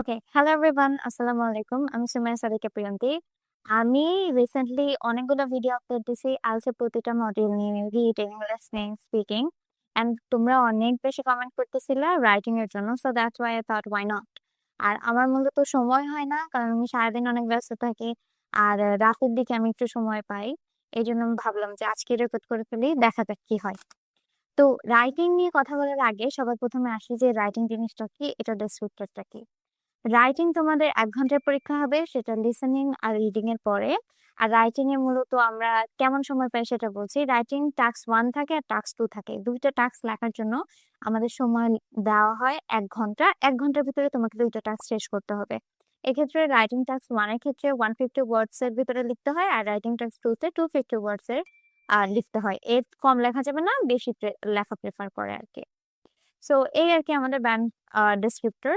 Okay hello everyone আসসালামু আলাইকুম আমি সুমাইয়া সাদিকা প্রিয়ন্তী আমি রিসেন্টলি অনেকগুলো ভিডিও আপলোড দিছি আলসে প্রতিটা মডিউল নিয়ে রিডিং লিসনিং স্পিকিং এন্ড তোমরা অনেক বেশি কমেন্ট করতেছিলে রাইটিং এর জন্য so that's why I thought why not আর আমার মূলত সময় হয় না, কারণ আমি সারাদিন অনেক ব্যস্ত থাকি, আর রাতের দিকে আমি একটু সময় পাই, এই জন্য আমি ভাবলাম যে আজকে রেকর্ড করে ফেলি, দেখা যাক কি হয়। তো রাইটিং নিয়ে কথা বলার আগে সবার প্রথমে আসি যে রাইটিং জিনিসটা কি, এটা ডেসক্রিপ্টরটা কি। রাইটিং তোমাদের এক ঘণ্টার পরীক্ষা হবে, সেটা লিসেনিং আর রিডিং এর পরে। আর রাইটিং এ মূলত আমরা কেমন সময় পাই সেটা বলছি। রাইটিং টাস্ক ওয়ান থাকে আর টাস্ক টু থাকে। দুইটা টাস্ক লেখার জন্য আমাদের সময় দেওয়া হয় এক ঘণ্টা। এক ঘণ্টার ভিতরে তোমাকে দুইটা টাস্ক শেষ করতে হবে। এক্ষেত্রে রাইটিং টাস্ক ওয়ানের ক্ষেত্রে ওয়ান ফিফটি ওয়ার্ডস এর ভিতরে লিখতে হয় আর রাইটিং টাস্ক টু তে টু ফিফটি ওয়ার্ডস এর লিখতে হয়। এর কম লেখা যাবে না, বেশি লেখা প্রেফার করে আর কি সো এই আর কি আমাদের band descriptor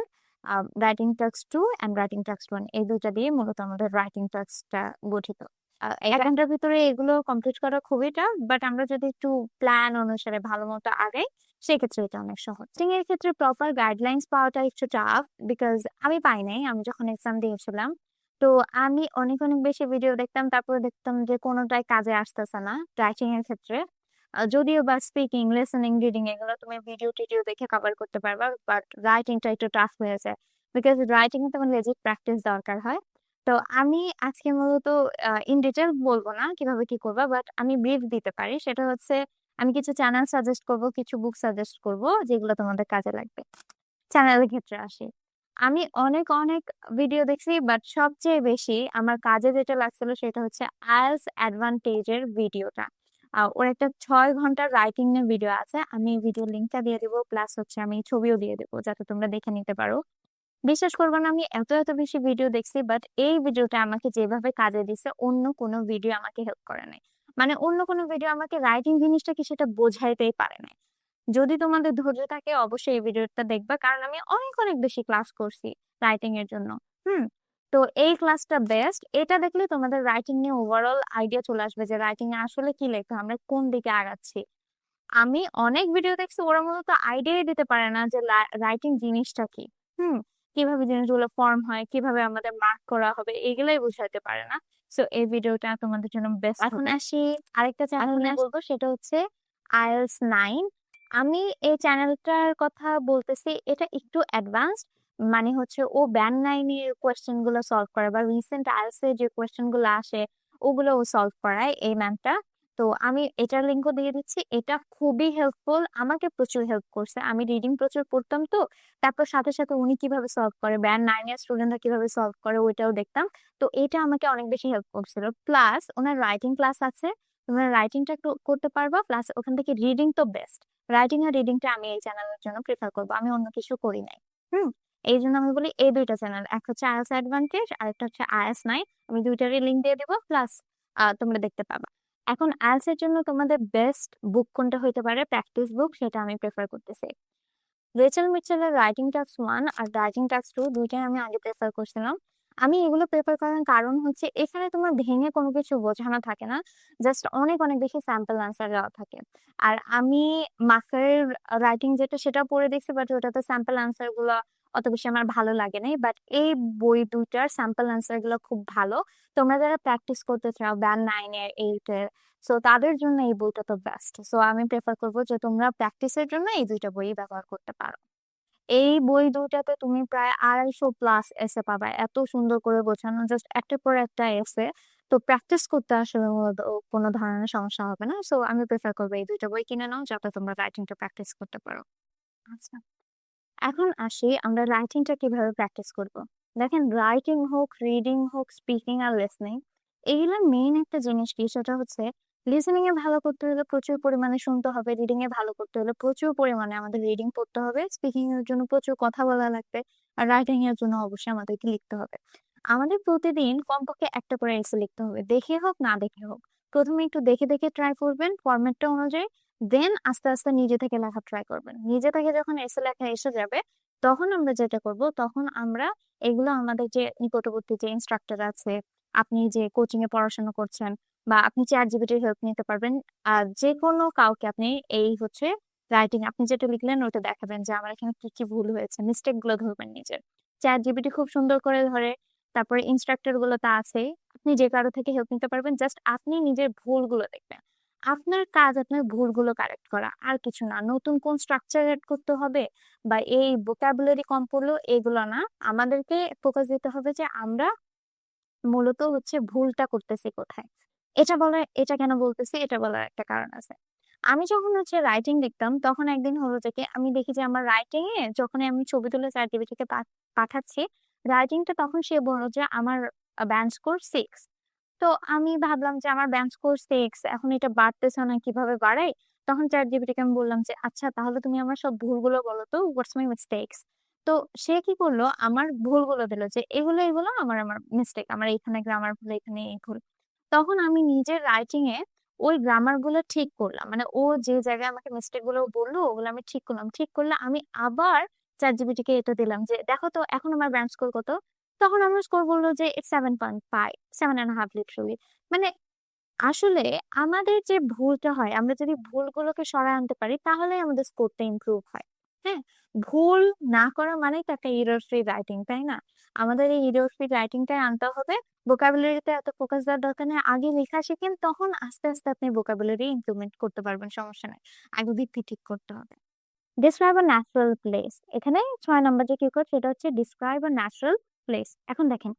writing tasks two and writing tasks one এই দুইটা দিয়ে মূলত আমাদের রাইটিং টাস্কটা গঠিত। এক ঘণ্টার ভিতরে এগুলো কমপ্লিট করা খুবই টাফ বাট আমরা যদি একটু প্ল্যান অনুসারে ভালো মতো আগাই সেক্ষেত্রে এটা অনেক সহজ। টিচিং এর ক্ষেত্রে প্রপার গাইডলাইন্স পাওয়াটা একটু টাফ বিকজ আমি পাই নাই আমি যখন এক্সাম দিয়েছিলাম তো আমি অনেক অনেক বেশি ভিডিও দেখতাম তারপরে দেখতাম যে কোনোটাই কাজে আসতেছে না রাইটিং এর ক্ষেত্রে। যদিও বা স্পিকিং লিসেনিং রিডিং এগুলো তুমি ভিডিও টিডিও দেখে কভার করতে পারবা বাট রাইটিংটা একটু টাফ হয়ে যায়। বিকজ রাইটিং এ তোমার লেজিট প্র্যাকটিস দরকার হয়। তো আমি আজকে মূলত ইন ডিটেল বলব না কীভাবে কি করবা বাট আমি ব্রিফ দিতে পারি। সেটা হচ্ছে, আমি কিছু চ্যানেল সাজেস্ট করব, কিছু বুক সাজেস্ট করব, যেগুলো তোমাদের কাজে লাগবে। চ্যানেলের ক্ষেত্রে আসি। আমি অনেক অনেক ভিডিও দেখছি বাট সবচেয়ে বেশি আমার কাজে যেটা লাগছিল সেটা হচ্ছে আইএলস অ্যাডভান্টেজের ভিডিওটা ওর একটা ছয় ঘণ্টার রাইটিং এর ভিডিও আছে। আমি ভিডিও লিঙ্কটা দিয়ে দিব প্লাস হচ্ছে আমি ছবিও দিয়ে দেবো, যাতে তোমরা দেখে নিতে পারো। বিশ্বাস করব না, আমি এত এত বেশি ভিডিও দেখছি বাট এই ভিডিওটা আমাকে যেভাবে কাজে দিছে, অন্য কোনো ভিডিও আমাকে হেল্প করে নাই। মানে অন্য কোনো ভিডিও আমাকে রাইটিং জিনিসটা কি সেটা বোঝাইতেই পারে নাই। যদি তোমাদের ধৈর্য থাকে, অবশ্যই এই ভিডিওটা দেখবা, কারণ আমি অনেক অনেক বেশি ক্লাস করছি রাইটিং এর জন্য। হুম? তো এই ক্লাসটা বেস্ট এটা দেখলে তোমাদের রাইটিং নিয়ে ওভারঅল আইডিয়া চলে আসবে যে রাইটিং এ আসলে কি লেখা আমরা কোন দিকে আগাচ্ছি। আমি অনেক ভিডিও দেখছি ওরা মূলত আইডিয়াই দিতে পারে না যে রাইটিং জিনিসটা কি। হুম কীভাবে জিনিসগুলো ফর্ম হয় কীভাবে আমাদের মার্ক করা হবে এগুলাই বুঝাইতে পারে না। সো এই ভিডিওটা তোমাদের জন্য বেস্ট এখন আসি আরেকটা চ্যানেল বলব সেটা হচ্ছে আইএলস নাইন আমি এই চ্যানেলটার কথা বলতেছি এটা একটু অ্যাডভান্সড মানে হচ্ছে ও ব্যান নাইনের কোয়েশ্চেনগুলো সলভ করে বা রিসেন্ট আইএলস এর যে কোয়েশ্চেনগুলো আসে, ওগুলো ও সলভ করায় এই ম্যামটা তো আমি এটার লিঙ্কও দিয়ে দিচ্ছি। এটা খুবই হেল্পফুল আমাকে প্রচুর হেল্প করছে। আমি রিডিং প্রচুর পড়তাম তো। তারপর সাথে সাথে উনি কীভাবে সলভ করে ব্যান নাইন এর স্টুডেন্টরা কীভাবে সলভ করে ওইটাও দেখতাম। তো এটা আমাকে অনেক বেশি হেল্প করছিল। প্লাস ওনার রাইটিং ক্লাস আছে। তোমরা রাইটিংটা করতে পারবা। প্লাস ওখান থেকে রিডিং তো বেস্ট রাইটিং আর রিডিংটা আমি এই চ্যানেলের জন্য প্রিফার করব। আমি অন্য কিছু করি নাই। হুম? এই জন্য আমি বলি এই দুইটা চ্যানেল একটা হচ্ছে আইএস অ্যাডভান্টেজ আর একটা হচ্ছে আইএস নাইন আমি দুইটারই লিঙ্ক দিয়ে দিব প্লাস তোমরা দেখতে পাবা। এখন আইএলস এর জন্য তোমাদের বেস্ট বুক কোনটা হইতে পারে? প্র্যাকটিস বুক সেটা আমি প্রেফার করতেছি। রেচেল মিচেলের রাইটিং টাস্ক ওয়ান আর রাইটিং টাস্ক টু দুইটাই আমি আগে প্রেফার করছিলাম। আমি এগুলো প্রেফার করার কারণ হচ্ছে এখানে তোমার ভেঙে কোনো কিছু বোঝানো থাকে না জাস্ট অনেক অনেক বেশি স্যাম্পল আনসার দেওয়া থাকে। আর আমি মাসের রাইটিং যেটা সেটা পড়ে দেখছি বাট ওটাতে স্যাম্পল আনসারগুলো অত বেশি আমার ভালো লাগে নাই। বাট এই বই দুইটার স্যাম্পল আনসারগুলো খুব ভালো। তোমরা যারা প্র্যাকটিস করতে চাও ব্যান এইট এর সো তাদের জন্য এই বইটা তো বেস্ট সো আমি প্রেফার করব যে তোমরা প্র্যাকটিসের জন্য এই দুইটা বই ব্যবহার করতে পারো। এই বই দুইটাতে তুমি প্রায় আড়াইশো প্লাস এসে পাবা। এত সুন্দর করে বোঝানো জাস্ট একটার পর একটা এসে তো প্র্যাকটিস করতে আসলে কোনো ধরনের সমস্যা হবে না। সো আমি প্রেফার করব এই দুইটা বই কিনে নাও, যাতে তোমরা রাইটিংটা প্র্যাকটিস করতে পারো। আচ্ছা। এখন আসি আমরা রাইটিংটা কীভাবে প্র্যাকটিস করব? দেখেন রাইটিং হোক রিডিং হোক স্পিকিং আর লিসনিং এইগুলো মেইন একটা জিনিস কি? সেটা হচ্ছে লিসনিং এ ভালো করতে হলে প্রচুর পরিমাণে শুনতে হবে রিডিং এ ভালো করতে হলে প্রচুর পরিমাণে আমাদের রিডিং পড়তে হবে স্পিকিং এর জন্য প্রচুর কথা বলা লাগবে আর রাইটিং এর জন্য অবশ্যই আমাদেরকে লিখতে হবে। আমাদের প্রতিদিন কমপক্ষে একটা করে এসে লিখতে হবে, দেখে হোক, না দেখে হোক। প্রথমে একটু দেখে দেখে ট্রাই করবেন ফরম্যাটটা অনুযায়ী দেন আস্তে আস্তে নিজে থেকে লেখা ট্রাই করবেন। নিজে থেকে যখন এসে লেখা এসে যাবে, তখন আমরা যেটা করব, তখন আমরা এগুলো আমাদের যে নিকটবর্তী যে ইনস্ট্রাক্টর আছে, আপনি যে কোচিং এ পড়াশোনা করছেন বা আপনি চ্যাট জিপিটির হেল্প নিতে পারবেন আর যে কোনো কাউকে আপনি এই হচ্ছে রাইটিং আপনি যেটা লিখলেন ওটা দেখাবেন যে আমার এখানে কি কি ভুল হয়েছে মিস্টেকগুলো ধরবেন নিজের চ্যাট জিপিটি খুব সুন্দর করে ধরে, তারপরে ইনস্ট্রাক্টরগুলো তা আছে, আপনি যে কারও থেকে হেল্প নিতে পারবেন জাস্ট আপনি নিজের ভুলগুলো দেখবেন। আপনার কাজ আপনার ভুলগুলো কারেক্ট করা। আর কিছু না, নতুন কোন স্ট্রাকচার এড করতে হবে বা এই ভোকাবুলারি কম পড়ল এগুলো না, আমাদেরকে ফোকাস দিতে হবে যে আমরা মূলত হচ্ছে ভুলটা করতেছি কোথায়। এটা বলার, এটা কেন বলতেছি, এটা বলার একটা কারণ আছে। আমি যখন হচ্ছে রাইটিং লিখতাম, তখন একদিন হলো যে আমি দেখি যে আমার রাইটিং এ যখন আমি ছবি তুলে জিপিটিকে পাঠাচ্ছি রাইটিংটা তখন সে বলল যে, আমার ব্যান্ড স্কোর সিক্স তো আমি ভাবলাম যে আমার ব্যান্ড স্কোর সিক্স এখন এটা বাড়তেছে না কীভাবে বাড়াই? তখন চ্যাট জিপিটিকে আমি বললাম যে আচ্ছা তাহলে তুমি আমার সব ভুলগুলো বলো তো হোয়াটস মাই মিস্টেক্স তো সে কি করল? আমার ভুলগুলো দিল যে, এগুলো এগুলো আমার আমার মিস্টেক আমার এখানে গ্রামার ভুল এখানে এই ভুল। তখন আমি নিজের রাইটিং এ ওই গ্রামারগুলো ঠিক করলাম। মানে ও যে জায়গায় আমাকে মিস্টেকগুলো বলল, ওগুলো আমি ঠিক করলাম। ঠিক করলে আমি আবার চ্যাট জিপিটিকে এটা দিলাম যে, দেখো তো, এখন আমার ব্যান্ড স্কোর কত? তখন আমার স্কোর বলল যে seven point five seven and half literally মানে আসলে আমাদের যে ভুলটা হয়, আমরা যদি ভুলগুলোকে সরায় আনতে পারি তাহলে আমাদের স্কোরটা ইমপ্রুভ হয়। হ্যাঁ? ভুল না করা মানেই তো একটা ইরর ফ্রি রাইটিং তাই না? আমাদের এই ইরর ফ্রি রাইটিংটাই আনতে হবে। ভোকাবুলারিতে এত ফোকাস দেওয়ার দরকার নেই। আগে লেখা শিখেন, তখন আস্তে আস্তে আপনি ভোকাবুলারি ইমপ্রুভমেন্ট করতে পারবেন, সমস্যা নেই। আগে ভিত্তি ঠিক করতে হবে। ডিসক্রাইব আ ন্যাচারাল প্লেস এখানে ছয় নম্বর যে কি কোড সেটা হচ্ছে ডিসক্রাইব আ ন্যাচারাল প্লেস এখন দেখেন,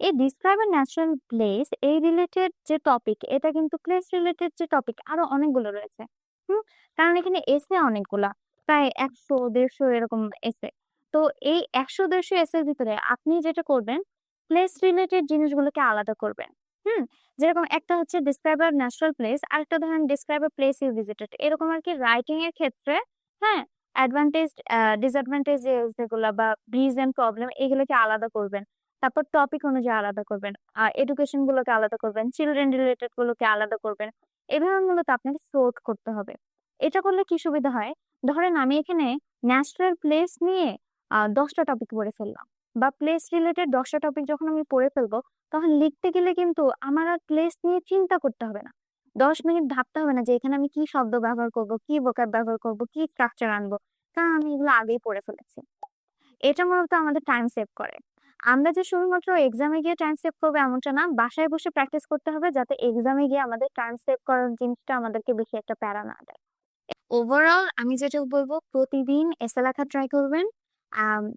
এই ডিসক্রাইব আ ন্যাচারাল প্লেস এই রিলেটেড যে টপিক এটা কিন্তু প্লেস রিলেটেড যে টপিক আরও অনেকগুলো রয়েছে। হুম? কারণ এখানে এসে অনেকগুলা, প্রায় একশো, দেড়শো এরকম এসে তো এই একশো, দেড়শো এসের ভিতরে আপনি যেটা করবেন প্লেস রিলেটেড জিনিসগুলোকে আলাদা করবেন। হুম? যেরকম একটা হচ্ছে ডিসক্রাইবার ন্যাচারাল প্লেস আর একটা ধরেন ডিসক্রাইবার প্লেস ইউ ভিজিটেড এরকম আর কি রাইটিং এর ক্ষেত্রে হ্যাঁ? অ্যাডভান্টেজ ডিসঅ্যাডভান্টেজ যেগুলো বা ব্রিজ এন্ড প্রবলেম এগুলোকে আলাদা করবেন। তারপর টপিক অনুযায়ী আলাদা করবেন। এডুকেশন গুলোকে আলাদা করবেন। চিলড্রেন রিলেটেড গুলোকে আলাদা করবেন। এভাবে মূলত আপনাকে সোর্ট করতে হবে। এটা করলে কি সুবিধা হয়? ধরেন আমি এখানে ন্যাচারাল প্লেস নিয়ে দশটা টপিক পড়ে ফেললাম বা প্লেস রিলেটেড দশটা টপিক যখন আমি পড়ে ফেলব, তখন লিখতে গেলে কিন্তু আমার আর প্লেস নিয়ে চিন্তা করতে হবে না। দশ মিনিট ভাবতে হবে না যে এখানে আমি কি শব্দ ব্যবহার করব, কি বোকার ব্যবহার করব, কি স্ট্রাকচার আনব। কারণ আমি এগুলো আগেই পড়ে ফেলেছি। এটা মূলত আমাদের টাইম সেভ করে। আমরা যে শুধুমাত্র এক্সামে গিয়ে টাইম সেভ করব এমনটা না, বাসায় বসে প্র্যাকটিস করতে হবে যাতে এক্সামে গিয়ে আমাদের টাইম সেভ করার জিনিসটা আমাদেরকে বেশি একটা প্যারা না দেয়। ওভারঅল আমি যেটা বলব, প্রতিদিন এসে লেখা ট্রাই করবেন।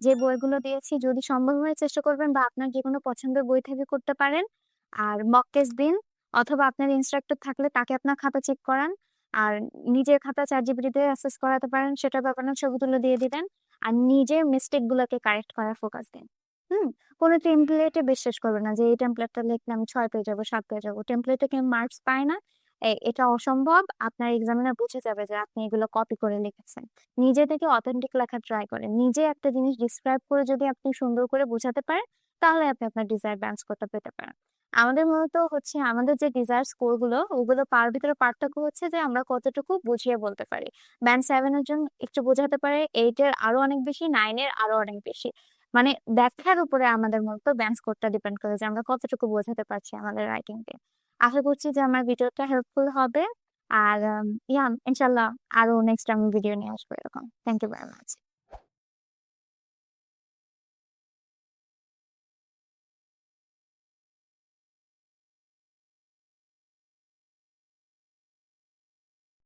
যে বইগুলো দিয়েছি, যদি সম্ভব হয় চেষ্টা করবেন বা আপনার যে কোনো পছন্দের বই থেকে করতে পারেন। আর মক টেস্ট দিন। অথবা আপনার ইনস্ট্রাক্টর থাকলে তাকে আপনার খাতা চেক করান। আর নিজের খাতা চার জিবিটিতে অ্যাসেস করাতে পারেন সেটা ব্যাপারে ছবি তুলে দিয়ে দিবেন। আর নিজের মিস্টেক গুলোকে কারেক্ট করার ফোকাস দিন। হুম? কোনো টেমপ্লেটে বিশ্বাস করবে না যে, এই টেমপ্লেটটা লিখলে আমি ছয় পেয়ে যাব, সাত পেয়ে যাব। টেমপ্লেটে কেউ মার্কস পায় না। এটা অসম্ভব। আপনার এক্সামিনার বুঝে যাবে যে, আপনি এগুলো কপি করে লিখেছেন। নিজে থেকে অথেন্টিক লেখা ট্রাই করেন। নিজে একটা জিনিস ডিসক্রাইব করে যদি আপনি সুন্দর করে বোঝাতে পারেন, তাহলে আপনি আপনার ডিজায়ার ব্যান্স করতে পেতে পারেন। আমাদের মূলত হচ্ছে আমাদের যে ডিজায়ার স্কোরগুলো, ওগুলো পার ভিতরে পার্থক্য হচ্ছে যে আমরা কতটুকু বুঝিয়ে বলতে পারি। ব্যান্ড সেভেনের জন্য একটু বোঝাতে পারে এইট এর আরও অনেক বেশি নাইনের আরও অনেক বেশি। মানে ব্যাখ্যার উপরে আমাদের মূলত ব্যান্ড স্কোরটা ডিপেন্ড করে যে আমরা কতটুকু বোঝাতে পারছি আমাদের রাইটিং কে। আশা করছি যে আমার ভিডিওটা হেল্পফুল হবে। আর ইয়া ইনশাল্লাহ আরও নেক্সট আমি ভিডিও নিয়ে আসব এরকম। Thank you very much